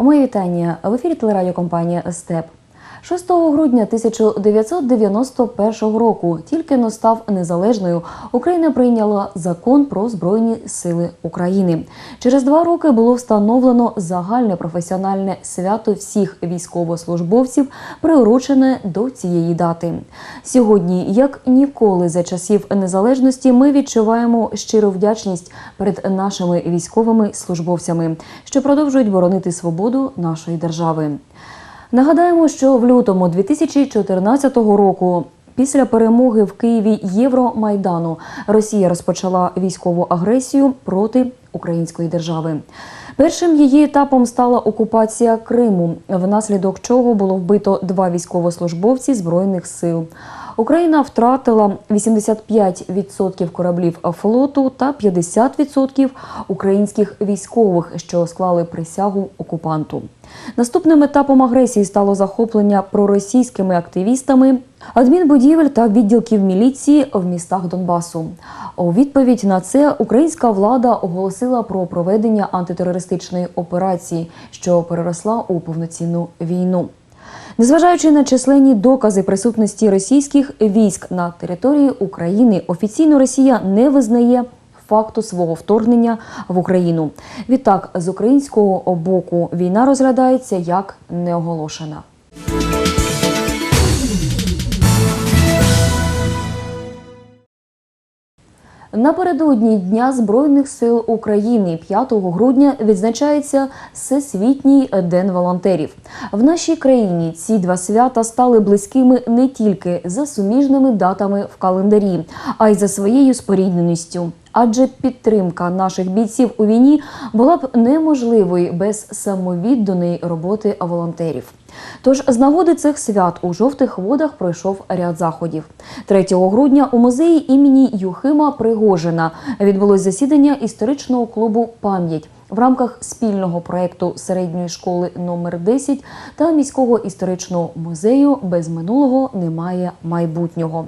Мої вітання в ефірі телерадіокомпанія Степ. 6 грудня 1991 року тільки но став незалежною. Україна прийняла закон про збройні сили України. Через два роки було встановлено загальне професіональне свято всіх військовослужбовців, приурочене до цієї дати. Сьогодні, як ніколи за часів незалежності, ми відчуваємо щиру вдячність перед нашими військовими службовцями, що продовжують боронити свободу нашої держави. Нагадаємо, що в лютому 2014 року. Після перемоги в Києві Євромайдану Росія розпочала військову агресію проти української держави. Першим її етапом стала окупація Криму, внаслідок чого було вбито два військовослужбовці збройних сил. Україна втратила 85% кораблів флоту та 50% українських військових, що склали присягу окупанту. Наступним етапом агресії стало захоплення проросійськими активістами адмінбудівель та відділків міліції в містах Донбасу. У відповідь на це українська влада оголосила про проведення антитерористичної операції, що переросла у повноцінну війну. Незважаючи на численні докази присутності російських військ на території України, офіційно Росія не визнає факту свого вторгнення в Україну. Відтак, з українського боку війна розглядається як неоголошена. Напередодні Дня Збройних сил України 5 грудня відзначається Всесвітній день волонтерів. В нашій країні ці два свята стали близькими не тільки за суміжними датами в календарі, а й за своєю спорідненістю. Адже підтримка наших бійців у війні була б неможливою без самовідданої роботи волонтерів. Тож з нагоди цих свят у жовтих водах пройшов ряд заходів. 3 грудня у музеї імені Юхима Пригожина відбулось засідання історичного клубу Пам'ять в рамках спільного проекту середньої школи номер 10 та міського історичного музею Без минулого немає майбутнього.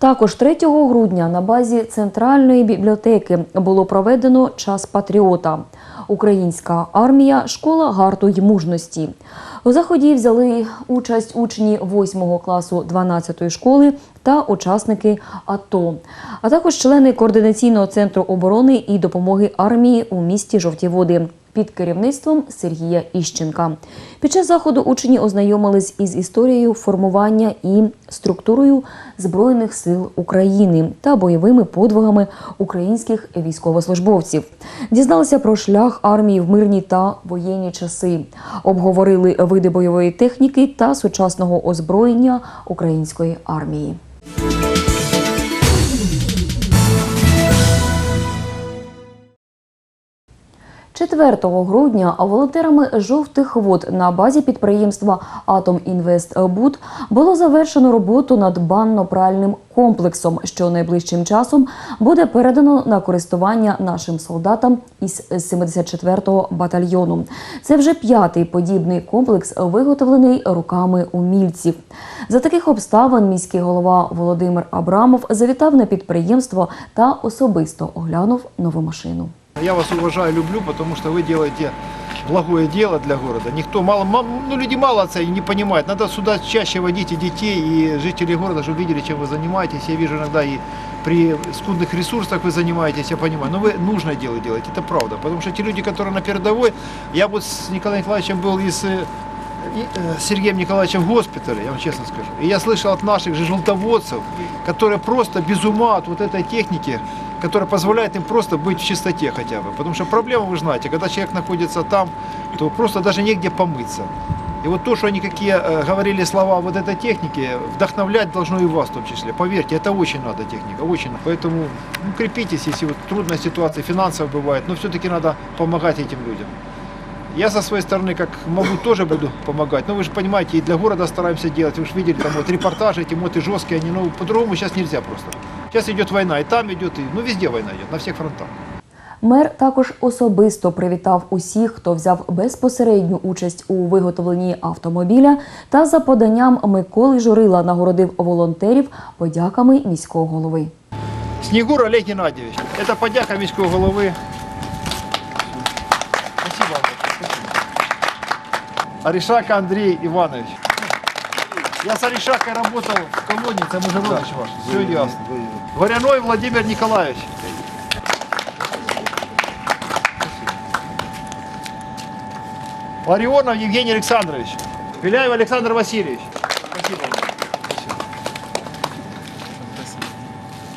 Також 3 грудня на базі центральної бібліотеки було проведено час патріота. Українська армія, школа гарту й мужності. У заході взяли участь учні 8 класу 12 школи та учасники АТО, а також члени координаційного центру оборони і допомоги армії у місті Жовті Води під керівництвом Сергія Іщенка. Під час заходу учні ознайомились із історією формування і структурою Збройних сил України та бойовими подвигами українських військовослужбовців. Дізналися про шлях армії в мирні та воєнні часи, обговорили види бойової техніки та сучасного озброєння української армії. Четвертого грудня волонтерами жовтих вод на базі підприємства Атомінвестбуд було завершено роботу над банно-пральним комплексом, що найближчим часом буде передано на користування нашим солдатам із 74-го батальйону. Це вже п'ятий подібний комплекс, виготовлений руками умільців. За таких обставин міський голова Володимир Абрамов завітав на підприємство та особисто оглянув нову машину. Я вас уважаю, люблю, потому что вы делаете благое дело для города. Никто мало, ма- ну люди мало оценивают, не понимают. Надо сюда чаще водить и детей, и жителей города, чтобы видели, чем вы занимаетесь. Я вижу иногда и при скудных ресурсах вы занимаетесь, я понимаю. Но вы нужное дело делаете, это правда. Потому что те люди, которые на передовой, я вот с Николаем Николаевичем был из э, и, э, с Сергеем Николаевичем в госпитале, я вам честно скажу. И я слышал от наших же желтоводцев, которые просто без ума от вот этой техники, которая позволяет им просто быть в чистоте хотя бы. Потому что проблема, вы знаете, когда человек находится там, то просто даже негде помыться. И вот то, что они какие э, говорили слова вот этой техники, вдохновлять должно и вас в том числе. Поверьте, это очень надо техника, очень. Поэтому ну, крепитесь, если вот трудная ситуация финансовая бывает, но все-таки надо помогать этим людям. Я со своей стороны, как могу, тоже буду помогать. Но вы же понимаете, и для города стараемся делать. Вы же видели, там вот репортажи эти моты жесткие, они, ну, по-другому сейчас нельзя просто. Сейчас идет война, и там идет, и, ну, везде война идет, на всех фронтах. Мер також особисто привітав усіх, хто взяв безпосередню участь у виготовленні автомобіля, та за поданням Миколи Журила нагородив волонтерів подяками міського голови. Снегур Олег Геннадьевич. Это подяка міського голови. Спасибо. вам большое, спасибо. Аришака Я с Аришакой работал в колонии, это уже родич ваш. Все ясно. Горяной Владимир Николаевич. Ларионов Евгений Александрович. Беляев Александр Васильевич. Спасибо.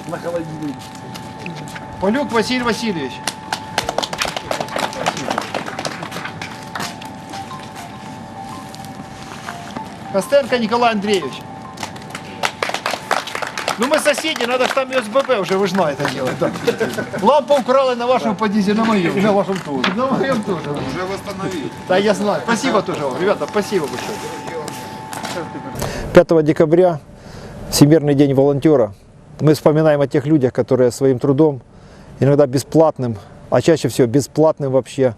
На холодильник. Полюк Василий Васильевич. Костенко Николай Андреевич. Ну мы соседи, надо ж там СББ уже, вы же знаете делать. Да. Лампу украли на вашем подъезде, на моем. И на вашем тоже. На моем тоже. Уже восстановили. Да, я знаю. Спасибо тоже вам. Ребята, спасибо большое. 5 декабря, Всемирный день волонтера, мы вспоминаем о тех людях, которые своим трудом, иногда бесплатным, а чаще всего бесплатным вообще,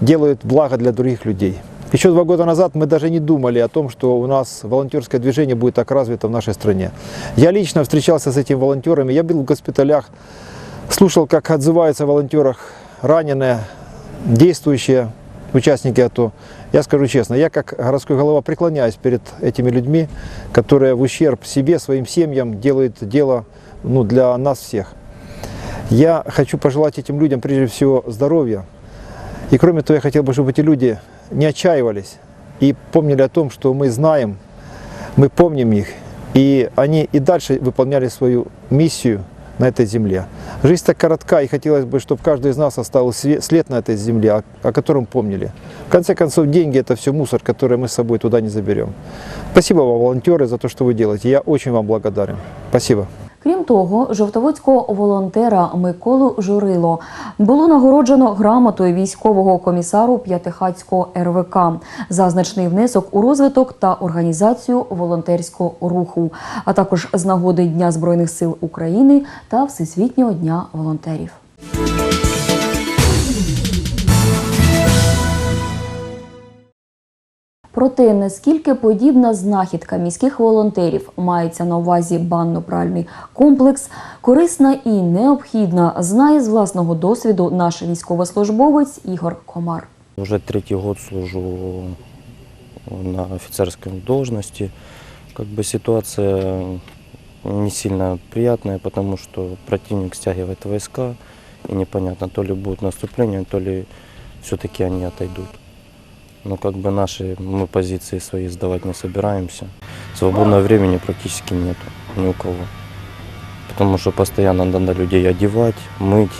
делают благо для других людей. Еще два года назад мы даже не думали о том, что у нас волонтерское движение будет так развито в нашей стране. Я лично встречался с этими волонтерами, я был в госпиталях, слушал, как отзываются о волонтерах раненые, действующие участники АТО. Я скажу честно, я как городской голова преклоняюсь перед этими людьми, которые в ущерб себе, своим семьям делают дело ну, для нас всех. Я хочу пожелать этим людям прежде всего здоровья. И кроме того, я хотел бы, чтобы эти люди не отчаивались и помнили о том, что мы знаем, мы помним их, и они и дальше выполняли свою миссию на этой земле. Жизнь так коротка, и хотелось бы, чтобы каждый из нас оставил след на этой земле, о котором помнили. В конце концов, деньги – это все мусор, который мы с собой туда не заберем. Спасибо вам, волонтеры, за то, что вы делаете. Я очень вам благодарен. Спасибо. Крім того, жовтоводського волонтера Миколу Журило було нагороджено грамотою військового комісару П'ятихацького РВК за значний внесок у розвиток та організацію волонтерського руху, а також з нагоди Дня Збройних сил України та Всесвітнього дня волонтерів. Про те, наскільки подібна знахідка міських волонтерів мається на увазі банно-пральний комплекс, корисна і необхідна, знає з власного досвіду наш військовослужбовець Ігор Комар. Уже третий год служу на офицерской должности. Как бы не сильно приятная, потому что противник стягивает войска, и непонятно, то ли будет наступление, то ли все-таки они отойдут. Но как бы наши, мы позиции свои сдавать не собираемся. Свободного времени практически нету ни у кого. Потому что постоянно надо людей одевать, мыть,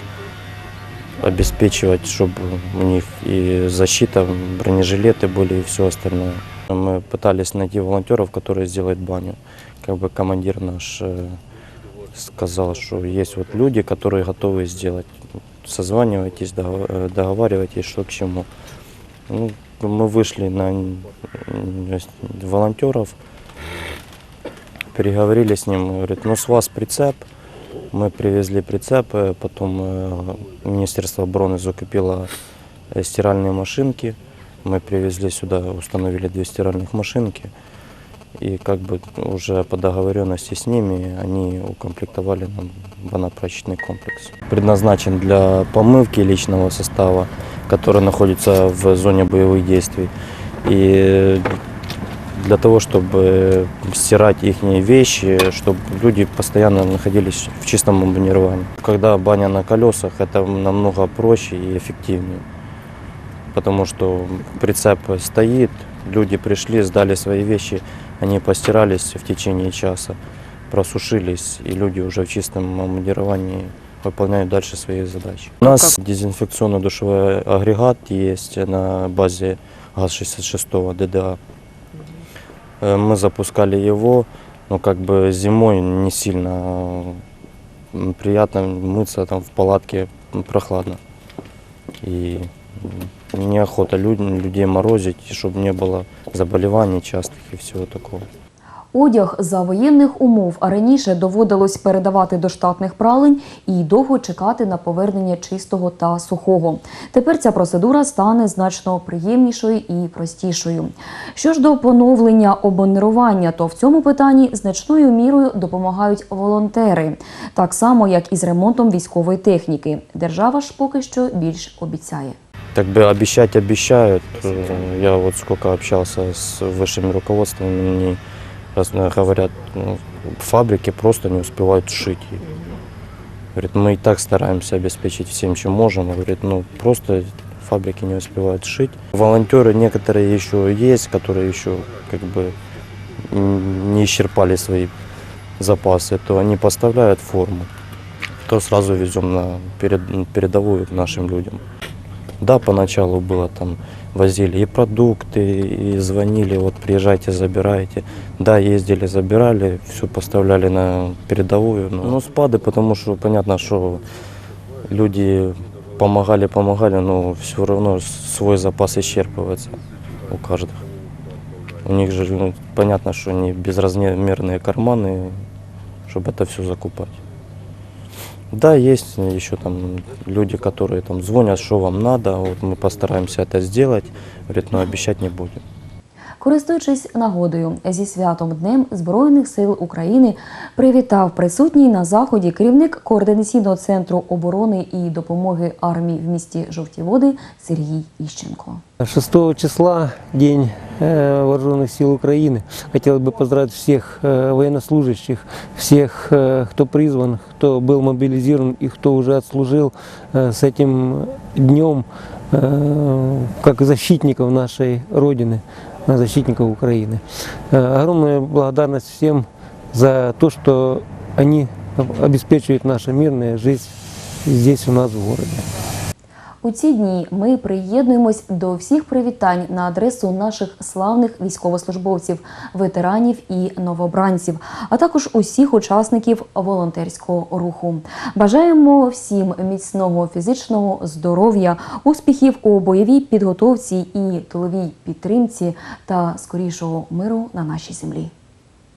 обеспечивать, чтобы у них и защита, бронежилеты были и все остальное. Мы пытались найти волонтеров, которые сделают баню. Как бы командир наш э, сказал, что есть вот люди, которые готовы сделать. Созванивайтесь, э, договаривайтесь, что к чему. Ну, мы вышли на волонтеров, переговорили с ним, говорит, ну с вас прицеп, мы привезли прицеп, потом э, Министерство обороны закупило э, стиральные машинки. Мы привезли сюда, установили две стиральных машинки. И как бы уже по договоренности с ними они укомплектовали нам банопрачечный комплекс. Предназначен для помывки личного состава, который находится в зоне боевых действий. И для того, чтобы стирать их вещи, чтобы люди постоянно находились в чистом обмунировании. Когда баня на колесах, это намного проще и эффективнее. Потому что прицеп стоит, люди пришли, сдали свои вещи, они постирались в течение часа, просушились, и люди уже в чистом обмундировании выполняют дальше свои задачи. У нас дезинфекционно-душевой агрегат есть на базе ГАЗ-66 ДДА. Э, Мы запускали его, но как бы зимой не сильно м, приятно мыться там в палатке м, прохладно. И м, неохота люд- людей морозить, чтобы не было заболеваний частых и всего такого. Одяг за воєнних умов а раніше доводилось передавати до штатних пралень і довго чекати на повернення чистого та сухого. Тепер ця процедура стане значно приємнішою і простішою. Що ж до поновлення обмунірування, то в цьому питанні значною мірою допомагають волонтери, так само як і з ремонтом військової техніки. Держава ж поки що більш обіцяє. как бы обещать обещают. Э, Я вот сколько общался с высшими руководствами, мне раз- говорят, ну, фабрики просто не успевают шить. Говорит, мы и так стараемся обеспечить всем, чем можем. Говорит, ну просто фабрики не успевают шить. Волонтеры некоторые еще есть, которые еще как бы не исчерпали свои запасы, то они поставляют форму, то сразу везем на перед- передовую нашим людям. Да, поначалу было там, возили и продукты, и звонили, вот приезжайте, забирайте. Да, ездили, забирали, все поставляли на передовую. Но, ну, спады, потому что понятно, что люди помогали, помогали, но все равно свой запас исчерпывается у каждого. У них же ну, понятно, что они безразмерные карманы, чтобы это все закупать. Да, есть еще там люди, которые там звонят, что вам надо, вот мы постараемся это сделать, говорит, но обещать не будем. Користуючись нагодою зі святом Днем Збройних сил України, привітав присутній на заході керівник координаційного центру оборони і допомоги армії в місті Жовті Води Сергій Іщенко. 6 числа, День э, Вооруженных сил Украины. Хотелось бы поздравить всех э, военнослужащих, всех, э, кто призван, кто был мобилизирован и кто уже отслужил э, с этим днем, э, как защитников нашей Родины, э, защитников Украины. Э, Огромная благодарность всем за то, что они обеспечивают нашу мирную жизнь здесь у нас в городе. У ці дні ми приєднуємось до всіх привітань на адресу наших славних військовослужбовців, ветеранів і новобранців, а також усіх учасників волонтерського руху. Бажаємо всім міцного фізичного здоров'я, успіхів у бойовій підготовці і тиловій підтримці та скорішого миру на нашій землі.